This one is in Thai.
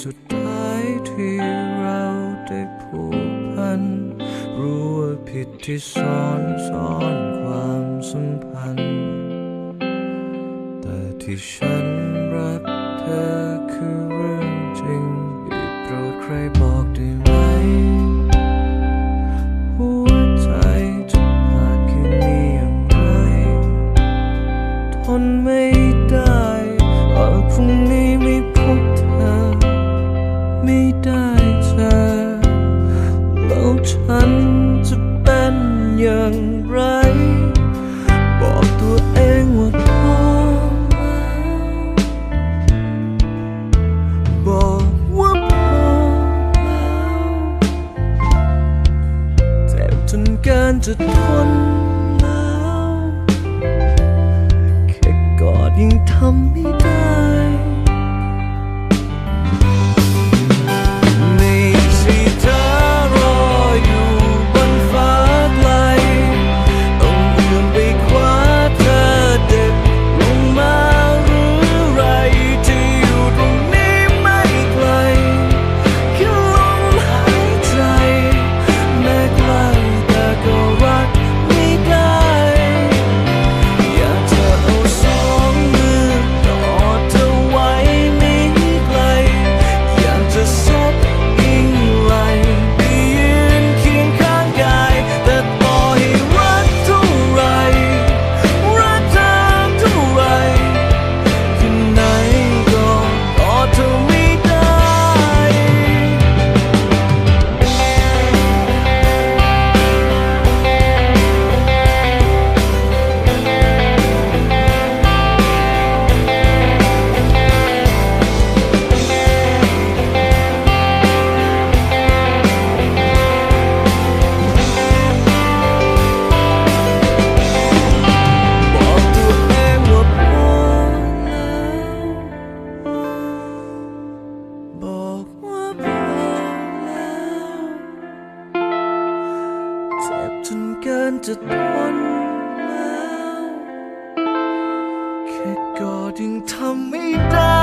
สุดท้ายที่เราได้ผูกพัน รู้ว่าผิดที่ซ้อนซ้อนความสัมพันธ์ แต่ที่ฉัน แล้วฉันจะเป็นอย่างไร บอกตัวเองว่าพอแล้วบอกว่าพอแล้วเจ็จนกินจะทนแล้ว แค่กอดยังทำไม่ได้ะทนแล้วแค่กอดยังทำไม่ได้